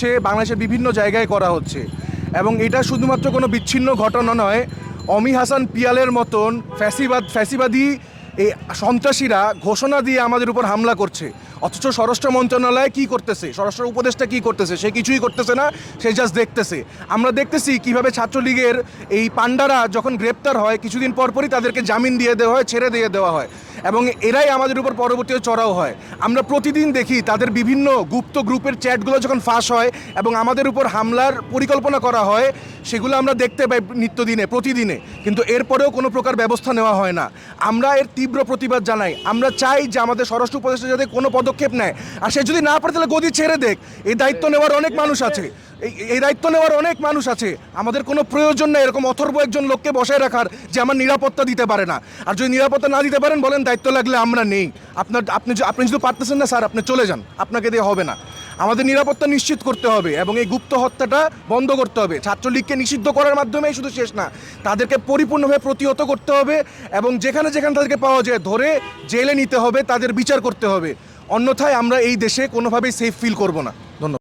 হচ্ছে, বাংলাদেশের বিভিন্ন জায়গায় করা হচ্ছে। এবং এটা শুধুমাত্র কোনো বিচ্ছিন্ন ঘটনা নয়, অমি হাসান পিয়ালের মতন ফ্যাসিবাদ, ফ্যাসিবাদী এই সন্ত্রাসীরা ঘোষণা দিয়ে আমাদের উপর হামলা করছে। অথচ স্বরাষ্ট্র মন্ত্রণালয় কি করতেছে? স্বরাষ্ট্র উপদেষ্টা কি করতেছে? সে কিছুই করতেছে না, সে জাস্ট দেখতেছে। আমরা দেখতেছি কীভাবে ছাত্রলীগের এই পান্ডারা যখন গ্রেপ্তার হয়, কিছুদিন পরপরই তাদেরকে জামিন দিয়ে দেওয়া হয়, ছেড়ে দিয়ে দেওয়া হয়। এবং এরাই আমাদের উপর পরবর্তী চড়াও হয়। আমরা প্রতিদিন দেখি তাদের বিভিন্ন গুপ্ত গ্রুপের চ্যাটগুলো যখন ফাঁস হয় এবং আমাদের উপর হামলার পরিকল্পনা করা হয় সেগুলো আমরা দেখতে পাই নিত্যদিনে, প্রতিদিনে। কিন্তু এরপরেও কোনো প্রকার ব্যবস্থা নেওয়া হয় না। আমরা এর তীব্র প্রতিবাদ জানাই। আমরা চাই যে আমাদের স্বরাষ্ট্র উপদেষ্টা যাতে কোনো পদক্ষেপ নেয়। আর সে যদি না পারে, তাহলে গদি ছেড়ে দেখ। এই দায়িত্ব নেওয়ার অনেক মানুষ আছে। এই এই দায়িত্ব নেওয়ার অনেক মানুষ আছে। আমাদের কোনো প্রয়োজন নেই এরকম অথর্ব একজন লোককে বসায় রাখার যে আমার নিরাপত্তা দিতে পারে না। আর যদি নিরাপত্তা না দিতে পারেন, বলেন দায়িত্ব লাগলে আমরা নেই। আপনার, আপনি আপনি যদি পারতেছেন না, স্যার, আপনি চলে যান। আপনাকে দিয়ে হবে না। আমাদের নিরাপত্তা নিশ্চিত করতে হবে এবং এই গুপ্ত হত্যাটা বন্ধ করতে হবে। ছাত্রলীগকে নিষিদ্ধ করার মাধ্যমে শুধু শেষ না, তাদেরকে পরিপূর্ণভাবে প্রতিহত করতে হবে এবং যেখানে যেখানে তাদেরকে পাওয়া যায় ধরে জেলে নিতে হবে, তাদের বিচার করতে হবে। অন্যথায় আমরা এই দেশে কোনোভাবেই সেফ ফিল করব না।